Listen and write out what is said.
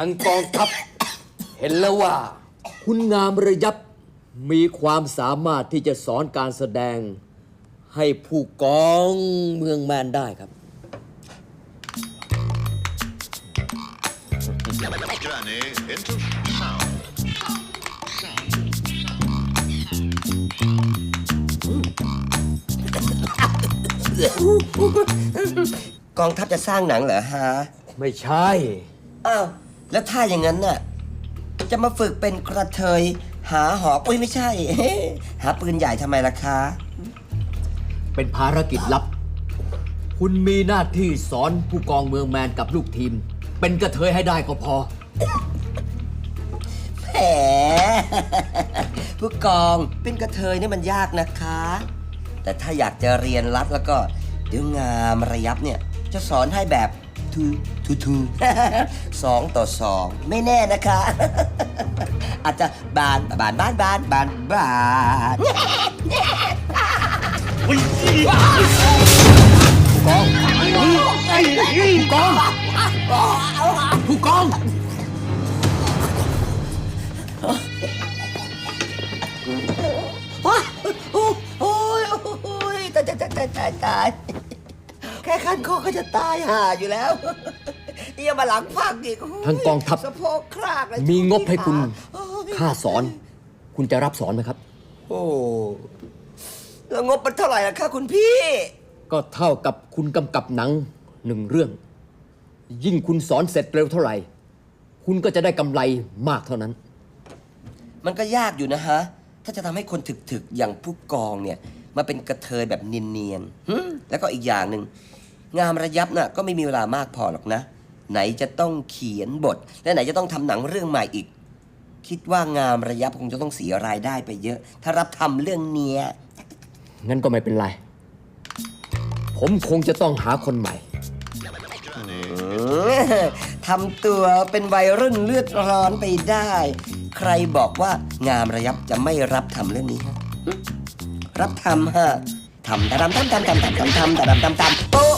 ทางกองทัพ เห็นแล้วว่า คุณงามระยับมีความสามารถที่จะสอนการแสดง ให้ผู้กองเมืองแมนได้ครับ Journey into sound. กองทัพจะสร้างหนังเหรอฮะ ไม่ใช่ อ้าว แล้วถ้าอย่างนั้นน่ะ จะมาฝึกเป็นกระเทย หาหอกอุ้ยไม่ใช่ หาปืนใหญ่ทำไมล่ะคะ เป็นภารกิจลับ คุณมีหน้าที่สอนผู้กองเมืองแมนกับลูกทีม เป็นกระเทยให้ได้ก็พอ แหม ผู้กองเป็นกระเทยนี่มันยากนะคะ แต่ถ้าอยากจะเรียนรัดแล้วก็เดี๋ยวงามระยับเนี่ย จะสอนให้แบบ ทูทูทูสองต่อสองไม่แน่นะคะ อาจจะบานบานบานบานบานบานผู้กองโอ้ยโอ้ยโอ้ยตายตายตายตายตายแค่ขั้นคอก็จะตายห่าอยู่แล้วนี่ยังมาหลังพังอีกโยทั้งกองทัพ สะโพกครากเลยมีงบให้คุณโอ้ยค่าสอน คุณจะรับสอนไหมครับ โอ้แล้วงบมันเท่าไหร่ล่ะคะคุณพี่ ก็เท่ากับคุณกำกับหนังหนึ่งเรื่อง ยิ่งคุณสอนเสร็จเร็วเท่าไหร่ คุณก็จะได้กำไรมากเท่านั้น มันก็ยากอยู่นะฮะ ถ้าจะทำให้คนถึกๆ อย่างผู้กองเนี่ย มาเป็นกระเทยแบบเนียนๆหึแล้วก็อีกอย่างหนึ่ง งามระยับน่ะก็ไม่มีเวลามากพอหรอกนะ ไหนจะต้องเขียนบท และไหนจะต้องทำหนังเรื่องใหม่อีก คิดว่างามระยับคงจะต้องเสียรายได้ไปเยอะ ถ้ารับทำเรื่องเนี้ยงั้นก็ไม่เป็นไร ผมคงจะต้องหาคนใหม่ทำตัวเป็นวัยรุ่นเลือดร้อนไปได้ ใครบอกว่างามระยับจะไม่รับทำเรื่องนี้ฮะหึรับทำฮะทำทำทำทำทำทำทำทำทำทำทำทำโอ้โ